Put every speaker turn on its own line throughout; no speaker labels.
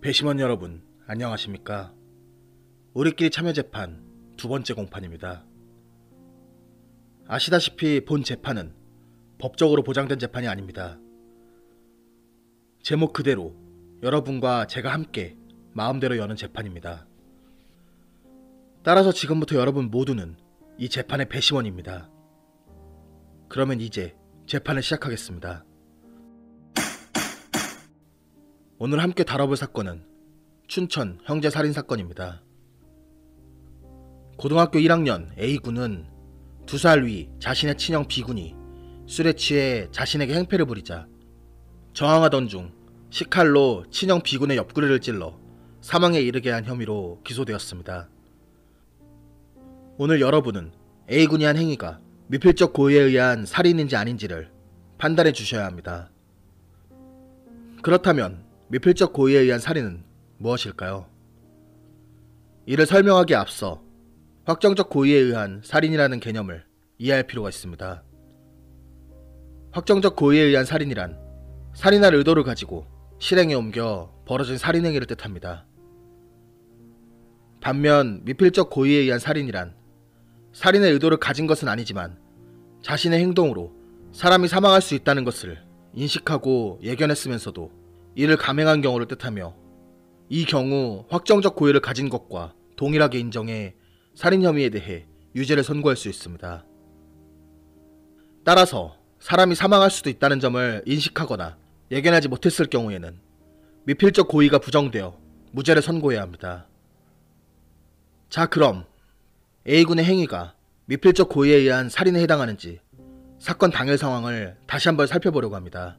배심원 여러분, 안녕하십니까? 우리끼리 참여 재판 두 번째 공판입니다. 아시다시피 본 재판은 법적으로 보장된 재판이 아닙니다. 제목 그대로 여러분과 제가 함께 마음대로 여는 재판입니다. 따라서 지금부터 여러분 모두는 이 재판의 배심원입니다. 그러면 이제 재판을 시작하겠습니다. 오늘 함께 다뤄볼 사건은 춘천 형제 살인 사건입니다. 고등학교 1학년 A군은 두 살 위 자신의 친형 B군이 술에 취해 자신에게 행패를 부리자 저항하던 중 식칼로 친형 B군의 옆구리를 찔러 사망에 이르게 한 혐의로 기소되었습니다. 오늘 여러분은 A군이 한 행위가 미필적 고의에 의한 살인인지 아닌지를 판단해 주셔야 합니다. 그렇다면 미필적 고의에 의한 살인은 무엇일까요? 이를 설명하기에 앞서 확정적 고의에 의한 살인이라는 개념을 이해할 필요가 있습니다. 확정적 고의에 의한 살인이란 살인할 의도를 가지고 실행에 옮겨 벌어진 살인행위를 뜻합니다. 반면 미필적 고의에 의한 살인이란 살인의 의도를 가진 것은 아니지만 자신의 행동으로 사람이 사망할 수 있다는 것을 인식하고 예견했으면서도 이를 감행한 경우를 뜻하며 이 경우 확정적 고의를 가진 것과 동일하게 인정해 살인 혐의에 대해 유죄를 선고할 수 있습니다. 따라서 사람이 사망할 수도 있다는 점을 인식하거나 예견하지 못했을 경우에는 미필적 고의가 부정되어 무죄를 선고해야 합니다. 자, 그럼 A군의 행위가 미필적 고의에 의한 살인에 해당하는지 사건 당일 상황을 다시 한번 살펴보려고 합니다.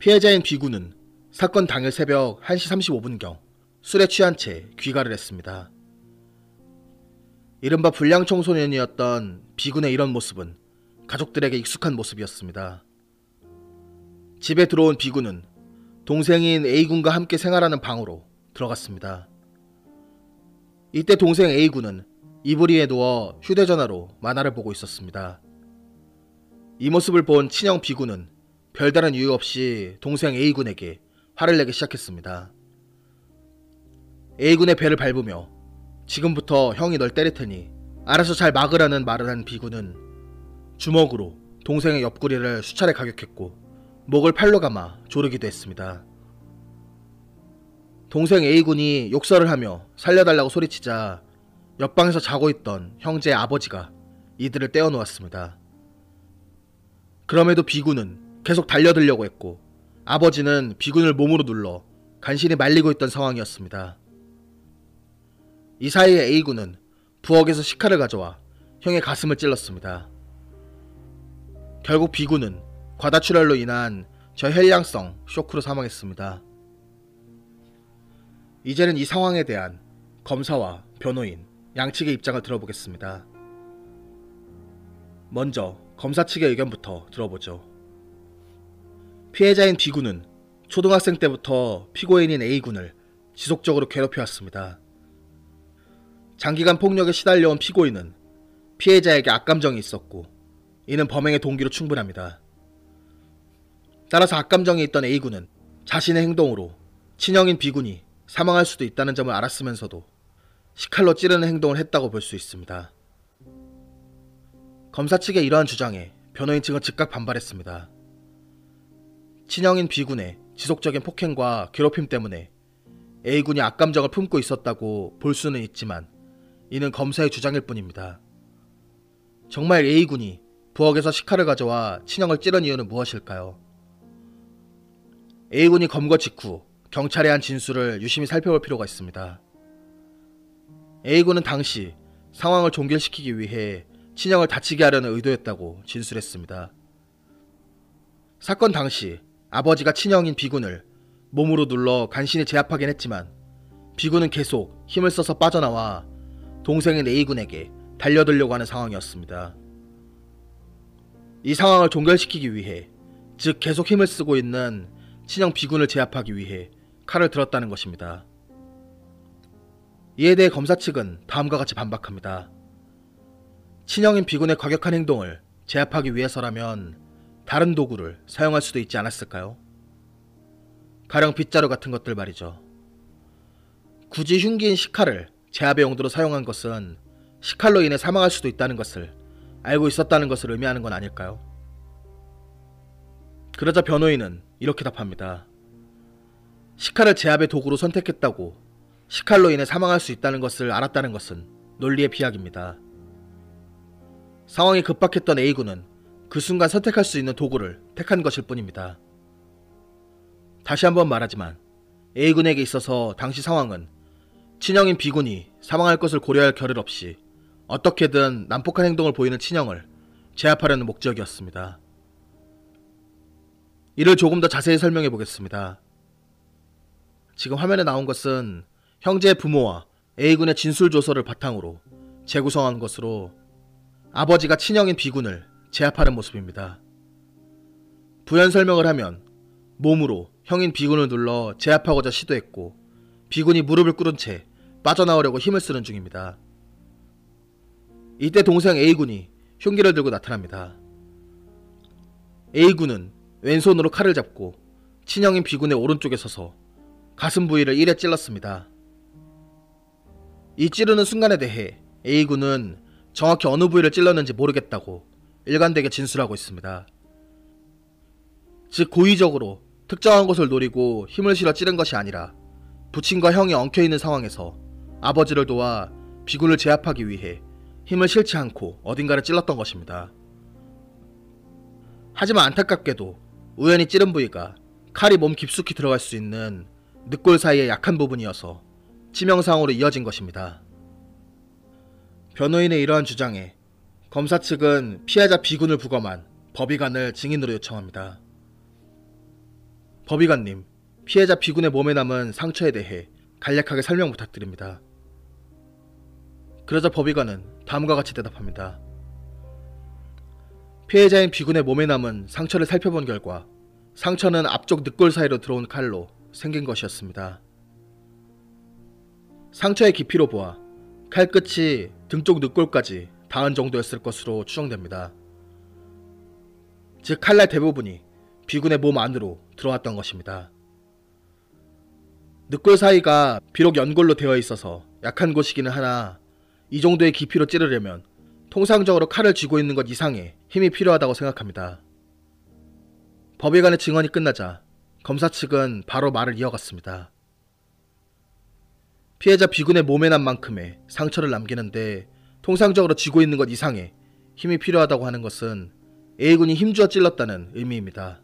피해자인 B군은 사건 당일 새벽 1시 35분경 술에 취한 채 귀가를 했습니다. 이른바 불량 청소년이었던 B군의 이런 모습은 가족들에게 익숙한 모습이었습니다. 집에 들어온 B군은 동생인 A군과 함께 생활하는 방으로 들어갔습니다. 이때 동생 A군은 이불 위에 누워 휴대전화로 만화를 보고 있었습니다. 이 모습을 본 친형 B군은 별다른 이유 없이 동생 A군에게 화를 내기 시작했습니다. A군의 배를 밟으며 지금부터 형이 널 때릴 테니 알아서 잘 막으라는 말을 한 B군은 주먹으로 동생의 옆구리를 수차례 가격했고 목을 팔로 감아 조르기도 했습니다. 동생 A군이 욕설을 하며 살려달라고 소리치자 옆방에서 자고 있던 형제의 아버지가 이들을 떼어놓았습니다. 그럼에도 B군은 계속 달려들려고 했고 아버지는 B군을 몸으로 눌러 간신히 말리고 있던 상황이었습니다. 이 사이에 A군은 부엌에서 식칼을 가져와 형의 가슴을 찔렀습니다. 결국 B군은 과다출혈로 인한 저혈량성 쇼크로 사망했습니다. 이제는 이 상황에 대한 검사와 변호인 양측의 입장을 들어보겠습니다. 먼저 검사 측의 의견부터 들어보죠. 피해자인 B군은 초등학생 때부터 피고인인 A군을 지속적으로 괴롭혀왔습니다. 장기간 폭력에 시달려온 피고인은 피해자에게 악감정이 있었고 이는 범행의 동기로 충분합니다. 따라서 악감정이 있던 A군은 자신의 행동으로 친형인 B군이 사망할 수도 있다는 점을 알았으면서도 식칼로 찌르는 행동을 했다고 볼 수 있습니다. 검사 측의 이러한 주장에 변호인 측은 즉각 반발했습니다. 친형인 B군의 지속적인 폭행과 괴롭힘 때문에 A군이 악감정을 품고 있었다고 볼 수는 있지만 이는 검사의 주장일 뿐입니다. 정말 A군이 부엌에서 식칼을 가져와 친형을 찌른 이유는 무엇일까요? A군이 검거 직후 경찰에 한 진술을 유심히 살펴볼 필요가 있습니다. A군은 당시 상황을 종결시키기 위해 친형을 다치게 하려는 의도였다고 진술했습니다. 사건 당시 아버지가 친형인 B군을 몸으로 눌러 간신히 제압하긴 했지만 B군은 계속 힘을 써서 빠져나와 동생인 A군에게 달려들려고 하는 상황이었습니다. 이 상황을 종결시키기 위해 즉 계속 힘을 쓰고 있는 친형 B군을 제압하기 위해 칼을 들었다는 것입니다. 이에 대해 검사 측은 다음과 같이 반박합니다. 친형인 B군의 과격한 행동을 제압하기 위해서라면 다른 도구를 사용할 수도 있지 않았을까요? 가령 빗자루 같은 것들 말이죠. 굳이 흉기인 시칼을 제압의 용도로 사용한 것은 시칼로 인해 사망할 수도 있다는 것을 알고 있었다는 것을 의미하는 건 아닐까요? 그러자 변호인은 이렇게 답합니다. 시칼을 제압의 도구로 선택했다고 시칼로 인해 사망할 수 있다는 것을 알았다는 것은 논리의 비약입니다. 상황이 급박했던 A군은 그 순간 선택할 수 있는 도구를 택한 것일 뿐입니다. 다시 한번 말하지만 A군에게 있어서 당시 상황은 친형인 B군이 사망할 것을 고려할 겨를 없이 어떻게든 난폭한 행동을 보이는 친형을 제압하려는 목적이었습니다. 이를 조금 더 자세히 설명해 보겠습니다. 지금 화면에 나온 것은 형제의 부모와 A군의 진술 조서를 바탕으로 재구성한 것으로 아버지가 친형인 B군을 제압하는 모습입니다. 부연 설명을 하면 몸으로 형인 B군을 눌러 제압하고자 시도했고 B군이 무릎을 꿇은 채 빠져나오려고 힘을 쓰는 중입니다. 이때 동생 A군이 흉기를 들고 나타납니다. A군은 왼손으로 칼을 잡고 친형인 B군의 오른쪽에 서서 가슴 부위를 일에 찔렀습니다. 이 찌르는 순간에 대해 A군은 정확히 어느 부위를 찔렀는지 모르겠다고 일관되게 진술하고 있습니다. 즉 고의적으로 특정한 곳을 노리고 힘을 실어 찌른 것이 아니라 부친과 형이 엉켜있는 상황에서 아버지를 도와 비군을 제압하기 위해 힘을 실지 않고 어딘가를 찔렀던 것입니다. 하지만 안타깝게도 우연히 찌른 부위가 칼이 몸 깊숙이 들어갈 수 있는 늑골 사이의 약한 부분이어서 치명상으로 이어진 것입니다. 변호인의 이러한 주장에 검사 측은 피해자 비군을 부검한 법의관을 증인으로 요청합니다. 법의관님, 피해자 비군의 몸에 남은 상처에 대해 간략하게 설명 부탁드립니다. 그러자 법의관은 다음과 같이 대답합니다. 피해자인 비군의 몸에 남은 상처를 살펴본 결과 상처는 앞쪽 늑골 사이로 들어온 칼로 생긴 것이었습니다. 상처의 깊이로 보아 칼끝이 등 쪽 늑골까지 닿은 정도였을 것으로 추정됩니다. 즉 칼날 대부분이 비군의 몸 안으로 들어왔던 것입니다. 늑골 사이가 비록 연골로 되어 있어서 약한 곳이기는 하나 이 정도의 깊이로 찌르려면 통상적으로 칼을 쥐고 있는 것 이상의 힘이 필요하다고 생각합니다. 법의관의 증언이 끝나자 검사 측은 바로 말을 이어갔습니다. 피해자 비군의 몸에 난 만큼의 상처를 남기는데 통상적으로 쥐고 있는 것 이상의 힘이 필요하다고 하는 것은 A군이 힘주어 찔렀다는 의미입니다.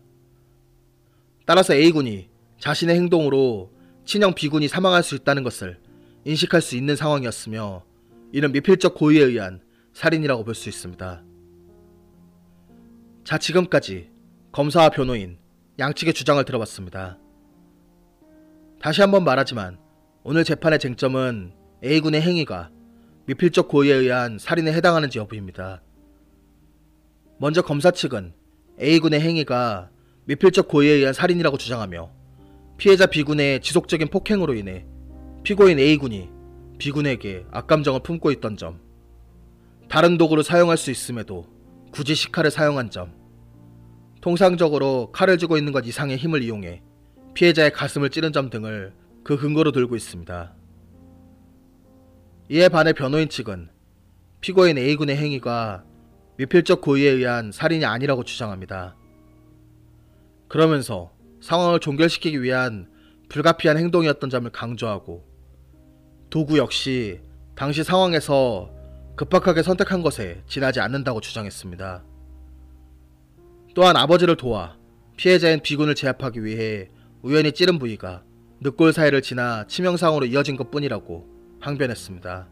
따라서 A군이 자신의 행동으로 친형 B군이 사망할 수 있다는 것을 인식할 수 있는 상황이었으며 이는 미필적 고의에 의한 살인이라고 볼 수 있습니다. 자, 지금까지 검사와 변호인 양측의 주장을 들어봤습니다. 다시 한번 말하지만 오늘 재판의 쟁점은 A군의 행위가 미필적 고의에 의한 살인에 해당하는지 여부입니다. 먼저 검사 측은 A군의 행위가 미필적 고의에 의한 살인이라고 주장하며 피해자 B군의 지속적인 폭행으로 인해 피고인 A군이 B군에게 악감정을 품고 있던 점, 다른 도구를 사용할 수 있음에도 굳이 시칼을 사용한 점, 통상적으로 칼을 쥐고 있는 것 이상의 힘을 이용해 피해자의 가슴을 찌른 점 등을 그 근거로 들고 있습니다. 이에 반해 변호인 측은 피고인 A군의 행위가 미필적 고의에 의한 살인이 아니라고 주장합니다. 그러면서 상황을 종결시키기 위한 불가피한 행동이었던 점을 강조하고 도구 역시 당시 상황에서 급박하게 선택한 것에 지나지 않는다고 주장했습니다. 또한 아버지를 도와 피해자인 비군을 제압하기 위해 우연히 찌른 부위가 늑골 사이를 지나 치명상으로 이어진 것 뿐이라고 항변했습니다.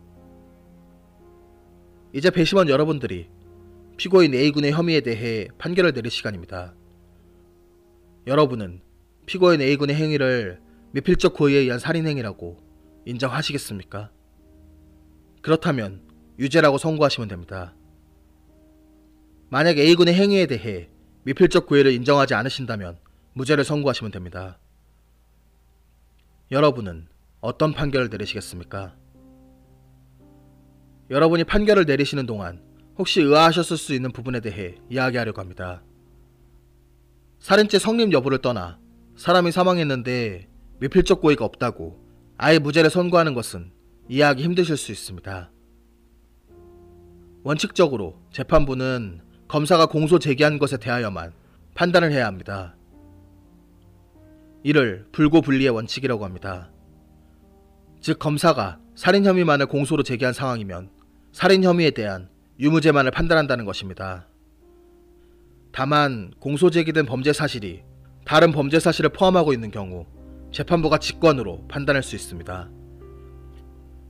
이제 배심원 여러분들이 피고인 A군의 혐의에 대해 판결을 내릴 시간입니다. 여러분은 피고인 A군의 행위를 미필적 고의에 의한 살인행위라고 인정하시겠습니까? 그렇다면 유죄라고 선고하시면 됩니다. 만약 A군의 행위에 대해 미필적 고의를 인정하지 않으신다면 무죄를 선고하시면 됩니다. 여러분은 어떤 판결을 내리시겠습니까? 여러분이 판결을 내리시는 동안 혹시 의아하셨을 수 있는 부분에 대해 이야기하려고 합니다. 살인죄 성립 여부를 떠나 사람이 사망했는데 미필적 고의가 없다고 아예 무죄를 선고하는 것은 이해하기 힘드실 수 있습니다. 원칙적으로 재판부는 검사가 공소 제기한 것에 대하여만 판단을 해야 합니다. 이를 불고불리의 원칙이라고 합니다. 즉 검사가 살인 혐의만을 공소로 제기한 상황이면 살인 혐의에 대한 유무죄만을 판단한다는 것입니다. 다만 공소 제기된 범죄 사실이 다른 범죄 사실을 포함하고 있는 경우 재판부가 직권으로 판단할 수 있습니다.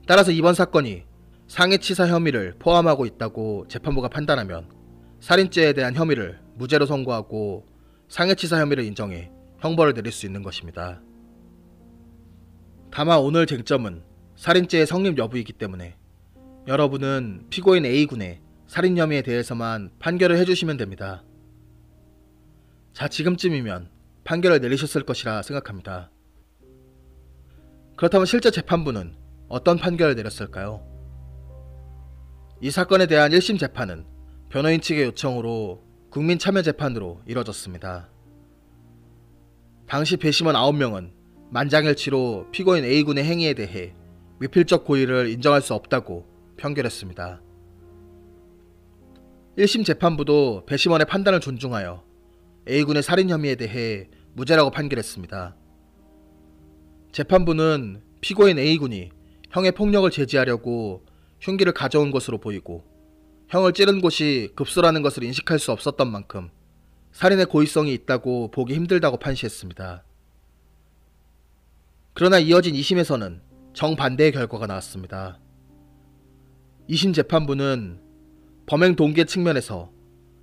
따라서 이번 사건이 상해치사 혐의를 포함하고 있다고 재판부가 판단하면 살인죄에 대한 혐의를 무죄로 선고하고 상해치사 혐의를 인정해 형벌을 내릴 수 있는 것입니다. 다만 오늘 쟁점은 살인죄의 성립 여부이기 때문에 여러분은 피고인 A군의 살인 혐의에 대해서만 판결을 해주시면 됩니다. 자, 지금쯤이면 판결을 내리셨을 것이라 생각합니다. 그렇다면 실제 재판부는 어떤 판결을 내렸을까요? 이 사건에 대한 1심 재판은 변호인 측의 요청으로 국민참여재판으로 이뤄졌습니다. 당시 배심원 9명은 만장일치로 피고인 A군의 행위에 대해 미필적 고의를 인정할 수 없다고 판결했습니다. 1심 재판부도 배심원의 판단을 존중하여 A군의 살인 혐의에 대해 무죄라고 판결했습니다. 재판부는 피고인 A군이 형의 폭력을 제지하려고 흉기를 가져온 것으로 보이고 형을 찌른 곳이 급소라는 것을 인식할 수 없었던 만큼 살인의 고의성이 있다고 보기 힘들다고 판시했습니다. 그러나 이어진 2심에서는 정반대의 결과가 나왔습니다. 2심 재판부는 범행 동기의 측면에서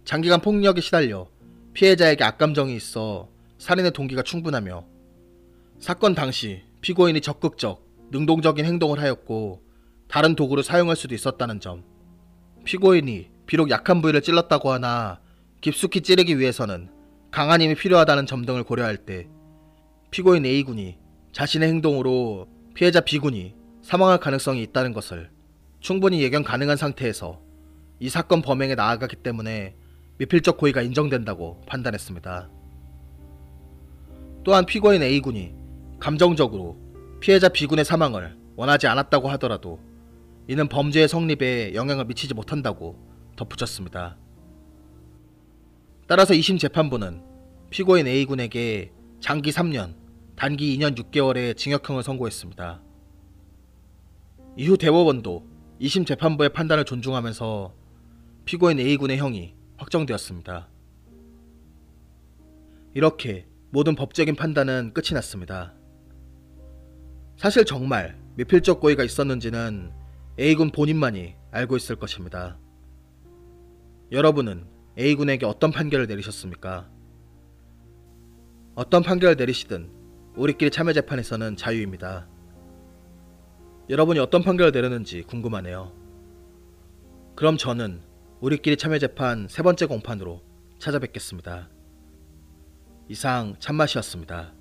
장기간 폭력에 시달려 피해자에게 악감정이 있어 살인의 동기가 충분하며 사건 당시 피고인이 적극적, 능동적인 행동을 하였고 다른 도구를 사용할 수도 있었다는 점. 피고인이 비록 약한 부위를 찔렀다고 하나 깊숙이 찌르기 위해서는 강한 힘이 필요하다는 점 등을 고려할 때 피고인 A군이 자신의 행동으로 피해자 B군이 사망할 가능성이 있다는 것을 충분히 예견 가능한 상태에서 이 사건 범행에 나아갔기 때문에 미필적 고의가 인정된다고 판단했습니다. 또한 피고인 A군이 감정적으로 피해자 B군의 사망을 원하지 않았다고 하더라도 이는 범죄의 성립에 영향을 미치지 못한다고 덧붙였습니다. 따라서 2심 재판부는 피고인 A군에게 장기 3년, 단기 2년 6개월의 징역형을 선고했습니다. 이후 대법원도 2심 재판부의 판단을 존중하면서 피고인 A군의 형이 확정되었습니다. 이렇게 모든 법적인 판단은 끝이 났습니다. 사실 정말 미필적 고의가 있었는지는 A군 본인만이 알고 있을 것입니다. 여러분은 A군에게 어떤 판결을 내리셨습니까? 어떤 판결을 내리시든 우리끼리 참여 재판에서는 자유입니다. 여러분이 어떤 판결을 내렸는지 궁금하네요. 그럼 저는 우리끼리 참여재판 세 번째 공판으로 찾아뵙겠습니다. 이상 참맛이었습니다.